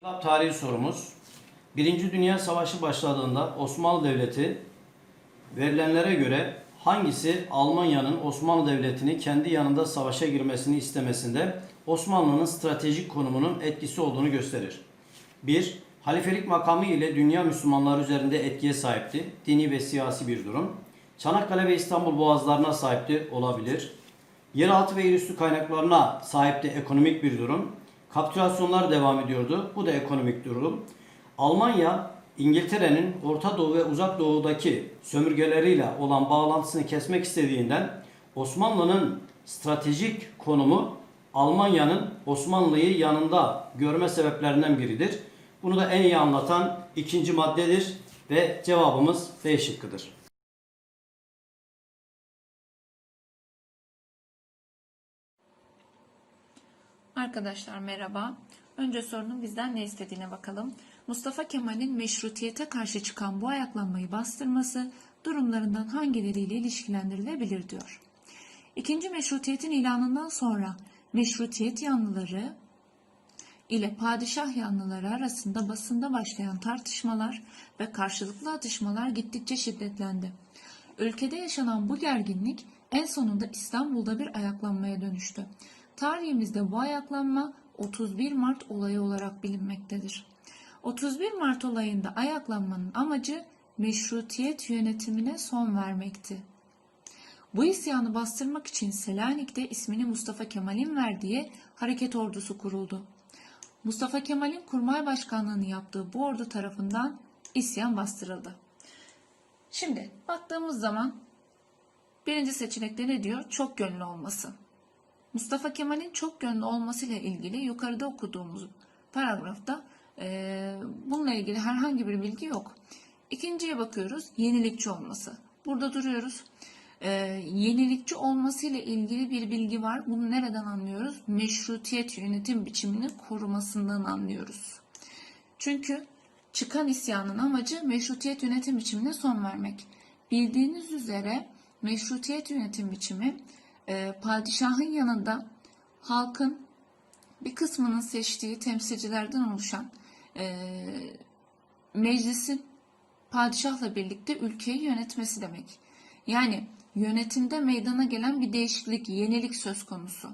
Kitap tarihi sorumuz. Birinci Dünya Savaşı başladığında Osmanlı Devleti verilenlere göre hangisi Almanya'nın Osmanlı Devleti'ni kendi yanında savaşa girmesini istemesinde Osmanlı'nın stratejik konumunun etkisi olduğunu gösterir? 1. Halifelik makamı ile dünya Müslümanları üzerinde etkiye sahipti. Dini ve siyasi bir durum. Çanakkale ve İstanbul boğazlarına sahipti olabilir. Yeraltı ve yerüstü kaynaklarına sahipti ekonomik bir durum. Kapitülasyonlar devam ediyordu. Bu da ekonomik durum. Almanya, İngiltere'nin Orta Doğu ve Uzak Doğu'daki sömürgeleriyle olan bağlantısını kesmek istediğinden Osmanlı'nın stratejik konumu Almanya'nın Osmanlı'yı yanında görme sebeplerinden biridir. Bunu da en iyi anlatan ikinci maddedir ve cevabımız B şıkkıdır. Arkadaşlar merhaba. Önce sorunun bizden ne istediğine bakalım. Mustafa Kemal'in meşrutiyete karşı çıkan bu ayaklanmayı bastırması durumlarından hangileriyle ilişkilendirilebilir diyor. İkinci meşrutiyetin ilanından sonra meşrutiyet yanlıları ile padişah yanlıları arasında basında başlayan tartışmalar ve karşılıklı atışmalar gittikçe şiddetlendi. Ülkede yaşanan bu gerginlik en sonunda İstanbul'da bir ayaklanmaya dönüştü. Tarihimizde bu ayaklanma 31 Mart olayı olarak bilinmektedir. 31 Mart olayında ayaklanmanın amacı meşrutiyet yönetimine son vermekti. Bu isyanı bastırmak için Selanik'te ismini Mustafa Kemal'in verdiği hareket ordusu kuruldu. Mustafa Kemal'in kurmay başkanlığını yaptığı bu ordu tarafından isyan bastırıldı. Şimdi baktığımız zaman birinci seçenekte ne diyor? Çok gönlü olması. Mustafa Kemal'in çok gönlü olmasıyla ilgili yukarıda okuduğumuz paragrafta eee, bununla ilgili herhangi bir bilgi yok. İkinciye bakıyoruz. Yenilikçi olması. Burada duruyoruz. Eee, yenilikçi olmasıyla ilgili bir bilgi var. Bunu nereden anlıyoruz? Meşrutiyet yönetim biçimini korumasından anlıyoruz. Çünkü çıkan isyanın amacı meşrutiyet yönetim biçimine son vermek. Bildiğiniz üzere meşrutiyet yönetim biçimi e, padişahın yanında halkın bir kısmının seçtiği temsilcilerden oluşan e, meclisin padişahla birlikte ülkeyi yönetmesi demek. Yani yönetimde meydana gelen bir değişiklik, yenilik söz konusu.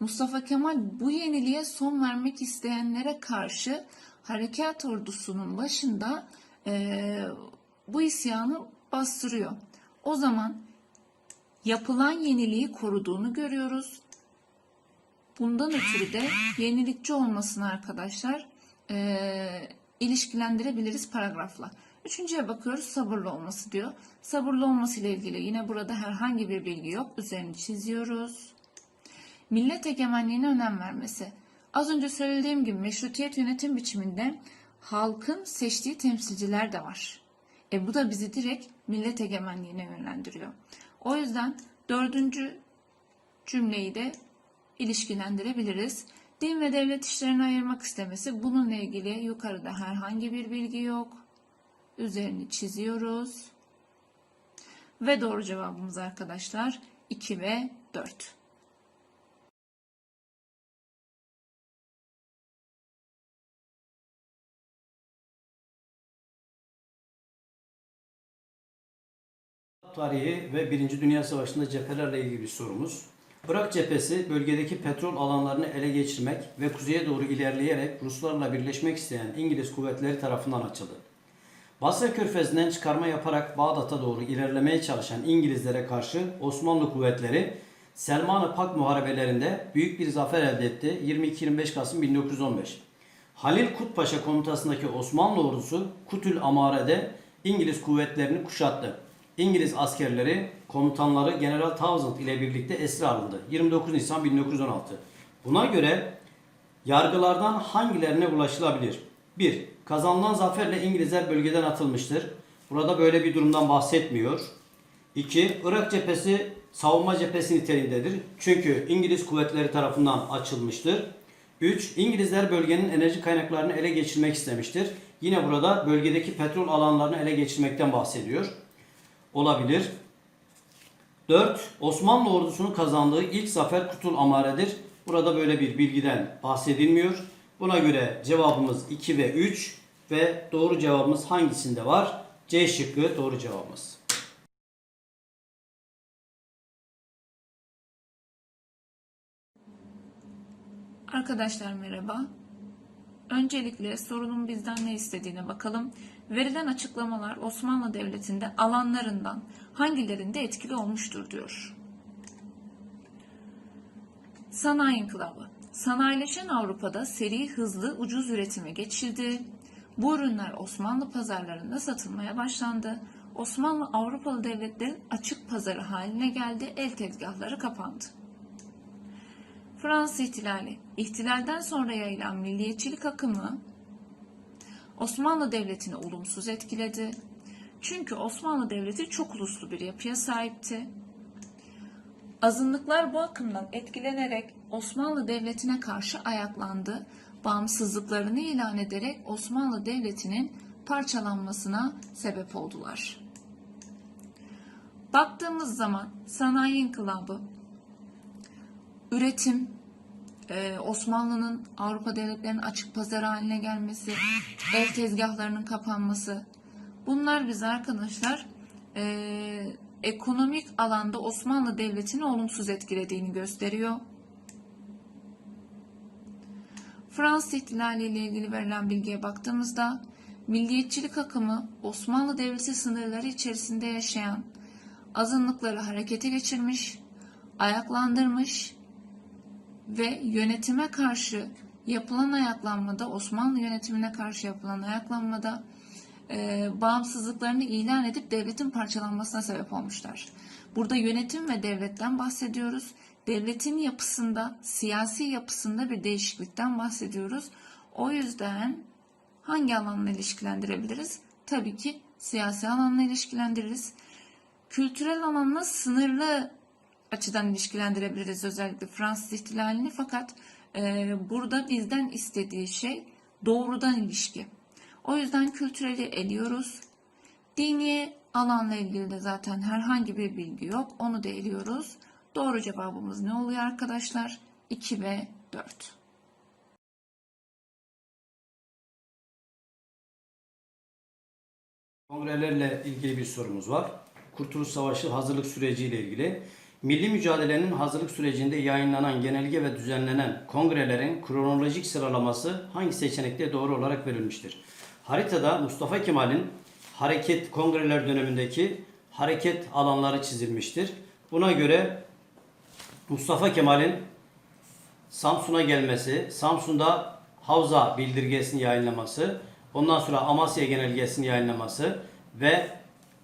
Mustafa Kemal bu yeniliğe son vermek isteyenlere karşı harekat ordusunun başında e, bu isyanı bastırıyor. O zaman yapılan yeniliği koruduğunu görüyoruz. Bundan ötürü de yenilikçi olmasını arkadaşlar e, ilişkilendirebiliriz paragrafla. Üçüncüye bakıyoruz sabırlı olması diyor. Sabırlı olması ile ilgili yine burada herhangi bir bilgi yok. Üzerini çiziyoruz. Millet egemenliğine önem vermesi. Az önce söylediğim gibi meşrutiyet yönetim biçiminde halkın seçtiği temsilciler de var. E bu da bizi direkt millet egemenliğine yönlendiriyor. O yüzden dördüncü cümleyi de ilişkilendirebiliriz. Din ve devlet işlerini ayırmak istemesi bununla ilgili yukarıda herhangi bir bilgi yok. Üzerini çiziyoruz. Ve doğru cevabımız arkadaşlar 2 ve 4. Tarihi ve Birinci Dünya Savaşı'nda cephelerle ilgili bir sorumuz. Irak cephesi bölgedeki petrol alanlarını ele geçirmek ve kuzeye doğru ilerleyerek Ruslarla birleşmek isteyen İngiliz kuvvetleri tarafından açıldı. Basra Körfezi'nden çıkarma yaparak Bağdat'a doğru ilerlemeye çalışan İngilizlere karşı Osmanlı kuvvetleri Selman-ı Pak muharebelerinde büyük bir zafer elde etti 22-25 Kasım 1915. Halil Kutpaşa komutasındaki Osmanlı ordusu Kutül Amare'de İngiliz kuvvetlerini kuşattı. İngiliz askerleri komutanları General Townsend ile birlikte esir alındı. 29 Nisan 1916. Buna göre yargılardan hangilerine ulaşılabilir? 1. Kazanılan zaferle İngilizler bölgeden atılmıştır. Burada böyle bir durumdan bahsetmiyor. 2. Irak cephesi savunma cephesi niteliğindedir. Çünkü İngiliz kuvvetleri tarafından açılmıştır. 3. İngilizler bölgenin enerji kaynaklarını ele geçirmek istemiştir. Yine burada bölgedeki petrol alanlarını ele geçirmekten bahsediyor. Olabilir. 4. Osmanlı ordusunun kazandığı ilk zafer Kutul Amare'dir. Burada böyle bir bilgiden bahsedilmiyor. Buna göre cevabımız 2 ve 3 ve doğru cevabımız hangisinde var? C şıkkı doğru cevabımız. Arkadaşlar merhaba. Öncelikle sorunun bizden ne istediğine bakalım. Verilen açıklamalar Osmanlı Devleti'nde alanlarından hangilerinde etkili olmuştur diyor. Sanayi İnkılabı. Sanayileşen Avrupa'da seri, hızlı, ucuz üretime geçildi. Bu ürünler Osmanlı pazarlarında satılmaya başlandı. Osmanlı Avrupalı devletlerin açık pazarı haline geldi. El tezgahları kapandı. Fransız İhtilali. İhtilalden sonra yayılan milliyetçilik akımı Osmanlı Devleti'ni olumsuz etkiledi. Çünkü Osmanlı Devleti çok uluslu bir yapıya sahipti. Azınlıklar bu akımdan etkilenerek Osmanlı Devleti'ne karşı ayaklandı. Bağımsızlıklarını ilan ederek Osmanlı Devleti'nin parçalanmasına sebep oldular. Baktığımız zaman sanayi inkılabı, üretim, e, Osmanlı'nın Avrupa devletlerinin açık pazarı haline gelmesi, ev tezgahlarının kapanması. Bunlar bize arkadaşlar e, ekonomik alanda Osmanlı Devleti'ni olumsuz etkilediğini gösteriyor. Fransız İhtilali ile ilgili verilen bilgiye baktığımızda milliyetçilik akımı Osmanlı Devleti sınırları içerisinde yaşayan azınlıkları harekete geçirmiş, ayaklandırmış ve yönetime karşı yapılan ayaklanmada Osmanlı yönetimine karşı yapılan ayaklanmada e, bağımsızlıklarını ilan edip devletin parçalanmasına sebep olmuşlar. Burada yönetim ve devletten bahsediyoruz. Devletin yapısında, siyasi yapısında bir değişiklikten bahsediyoruz. O yüzden hangi alanla ilişkilendirebiliriz? Tabii ki siyasi alanla ilişkilendiririz. Kültürel alanla sınırlı açıdan ilişkilendirebiliriz özellikle Fransız ihtilalini fakat e, burada bizden istediği şey doğrudan ilişki. O yüzden kültüreli eliyoruz. Dini alanla ilgili de zaten herhangi bir bilgi yok. Onu da eliyoruz. Doğru cevabımız ne oluyor arkadaşlar? 2 ve 4. Kongrelerle ilgili bir sorumuz var. Kurtuluş Savaşı hazırlık süreci ile ilgili. Milli mücadelenin hazırlık sürecinde yayınlanan genelge ve düzenlenen kongrelerin kronolojik sıralaması hangi seçenekte doğru olarak verilmiştir? Haritada Mustafa Kemal'in hareket kongreler dönemindeki hareket alanları çizilmiştir. Buna göre Mustafa Kemal'in Samsun'a gelmesi, Samsun'da Havza bildirgesini yayınlaması, ondan sonra Amasya genelgesini yayınlaması ve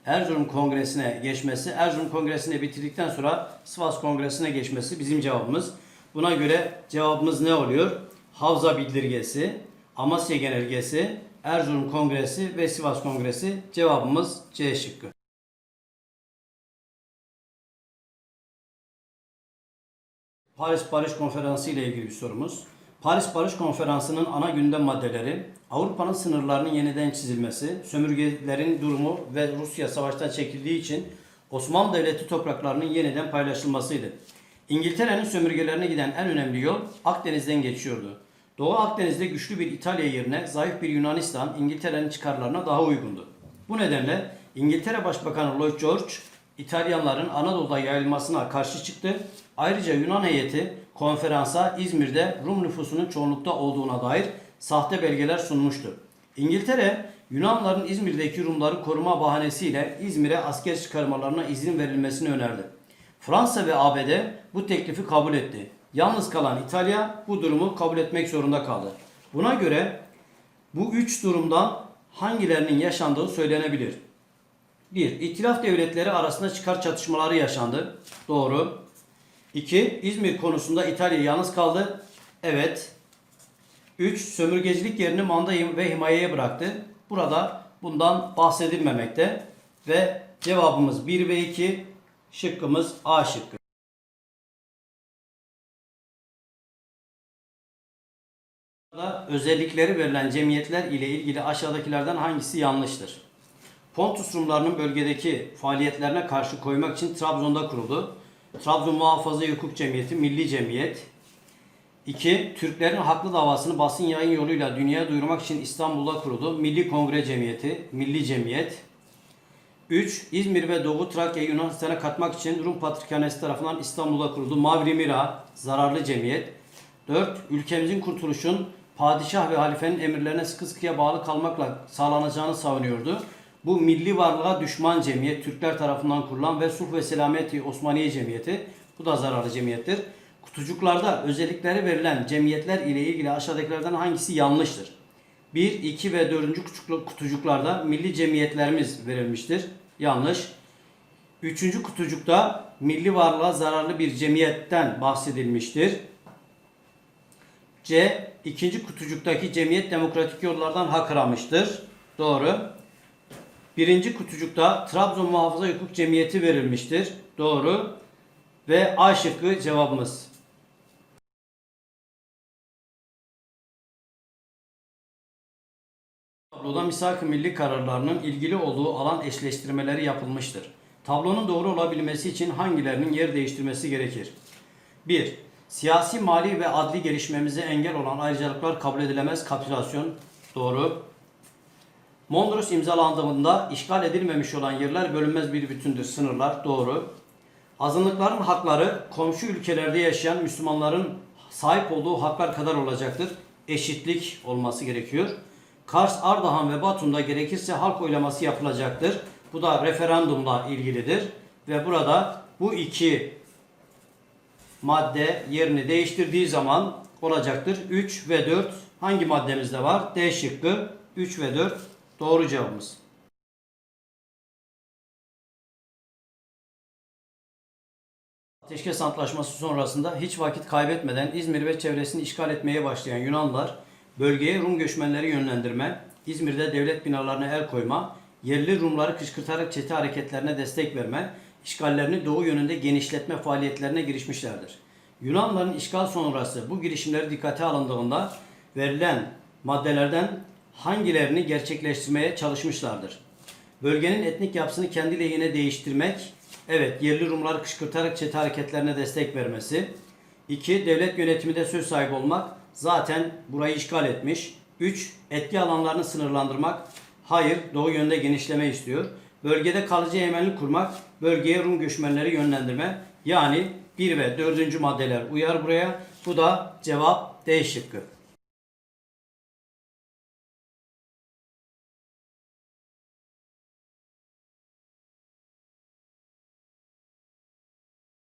Erzurum Kongresi'ne geçmesi, Erzurum Kongresi'ne bitirdikten sonra Sivas Kongresi'ne geçmesi bizim cevabımız. Buna göre cevabımız ne oluyor? Havza bildirgesi, Amasya genelgesi, Erzurum Kongresi ve Sivas Kongresi cevabımız C şıkkı. Paris Barış Konferansı ile ilgili bir sorumuz. Paris Barış Konferansı'nın ana gündem maddeleri Avrupa'nın sınırlarının yeniden çizilmesi, sömürgelerin durumu ve Rusya savaştan çekildiği için Osmanlı Devleti topraklarının yeniden paylaşılmasıydı. İngiltere'nin sömürgelerine giden en önemli yol Akdeniz'den geçiyordu. Doğu Akdeniz'de güçlü bir İtalya yerine zayıf bir Yunanistan İngiltere'nin çıkarlarına daha uygundu. Bu nedenle İngiltere Başbakanı Lloyd George İtalyanların Anadolu'da yayılmasına karşı çıktı. Ayrıca Yunan heyeti konferansa İzmir'de Rum nüfusunun çoğunlukta olduğuna dair sahte belgeler sunmuştu. İngiltere, Yunanların İzmir'deki Rumları koruma bahanesiyle İzmir'e asker çıkarmalarına izin verilmesini önerdi. Fransa ve ABD bu teklifi kabul etti. Yalnız kalan İtalya bu durumu kabul etmek zorunda kaldı. Buna göre bu üç durumdan hangilerinin yaşandığı söylenebilir. 1. İtilaf devletleri arasında çıkar çatışmaları yaşandı. Doğru. 2. İzmir konusunda İtalya yalnız kaldı. Evet. 3. Sömürgecilik yerini manda ve himayeye bıraktı. Burada bundan bahsedilmemekte. Ve cevabımız 1 ve 2 şıkkımız A şıkkı. Özellikleri verilen cemiyetler ile ilgili aşağıdakilerden hangisi yanlıştır? Pontus Rumlarının bölgedeki faaliyetlerine karşı koymak için Trabzon'da kuruldu. Trabzon Muhafaza Hukuk Cemiyeti, Milli Cemiyet. 2. Türklerin haklı davasını basın yayın yoluyla dünyaya duyurmak için İstanbul'da kuruldu. Milli Kongre Cemiyeti, Milli Cemiyet. 3. İzmir ve Doğu Trakya'yı Yunanistan'a katmak için Rum Patrikhanesi tarafından İstanbul'da kuruldu. Mavri Mira, zararlı cemiyet. 4. Ülkemizin kurtuluşun padişah ve halifenin emirlerine sıkı sıkıya bağlı kalmakla sağlanacağını savunuyordu. Bu milli varlığa düşman cemiyet Türkler tarafından kurulan ve Sulh ve Selameti Osmaniye Cemiyeti. Bu da zararlı cemiyettir. Kutucuklarda özellikleri verilen cemiyetler ile ilgili aşağıdakilerden hangisi yanlıştır? 1, 2 ve 4. kutucuk- kutucuklarda milli cemiyetlerimiz verilmiştir. Yanlış. Üçüncü kutucukta milli varlığa zararlı bir cemiyetten bahsedilmiştir. C. ikinci kutucuktaki cemiyet demokratik yollardan hak aramıştır. Doğru. Birinci kutucukta Trabzon Muhafaza Hukuk Cemiyeti verilmiştir. Doğru. Ve A şıkkı cevabımız. Tabloda misak-ı milli kararlarının ilgili olduğu alan eşleştirmeleri yapılmıştır. Tablonun doğru olabilmesi için hangilerinin yer değiştirmesi gerekir? 1. Siyasi, mali ve adli gelişmemize engel olan ayrıcalıklar kabul edilemez kapitülasyon. Doğru. Mondros imzalandığında işgal edilmemiş olan yerler bölünmez bir bütündür. Sınırlar. Doğru. Azınlıkların hakları komşu ülkelerde yaşayan Müslümanların sahip olduğu haklar kadar olacaktır. Eşitlik olması gerekiyor. Kars, Ardahan ve Batum'da gerekirse halk oylaması yapılacaktır. Bu da referandumla ilgilidir. Ve burada bu iki madde yerini değiştirdiği zaman olacaktır. 3 ve 4 hangi maddemizde var? D şıkkı 3 ve 4 doğru cevabımız. Ateşkes Antlaşması sonrasında hiç vakit kaybetmeden İzmir ve çevresini işgal etmeye başlayan Yunanlılar bölgeye Rum göçmenleri yönlendirme, İzmir'de devlet binalarına el koyma, yerli Rumları kışkırtarak çete hareketlerine destek verme, işgallerini doğu yönünde genişletme faaliyetlerine girişmişlerdir. Yunanlıların işgal sonrası bu girişimleri dikkate alındığında verilen maddelerden hangilerini gerçekleştirmeye çalışmışlardır? Bölgenin etnik yapısını kendi lehine değiştirmek, evet yerli Rumları kışkırtarak çete hareketlerine destek vermesi. 2. Devlet yönetiminde söz sahibi olmak, zaten burayı işgal etmiş. 3. Etki alanlarını sınırlandırmak, hayır doğu yönde genişleme istiyor. Bölgede kalıcı egemenlik kurmak, bölgeye Rum göçmenleri yönlendirme. Yani 1 ve 4. maddeler uyar buraya. Bu da cevap D şıkkı.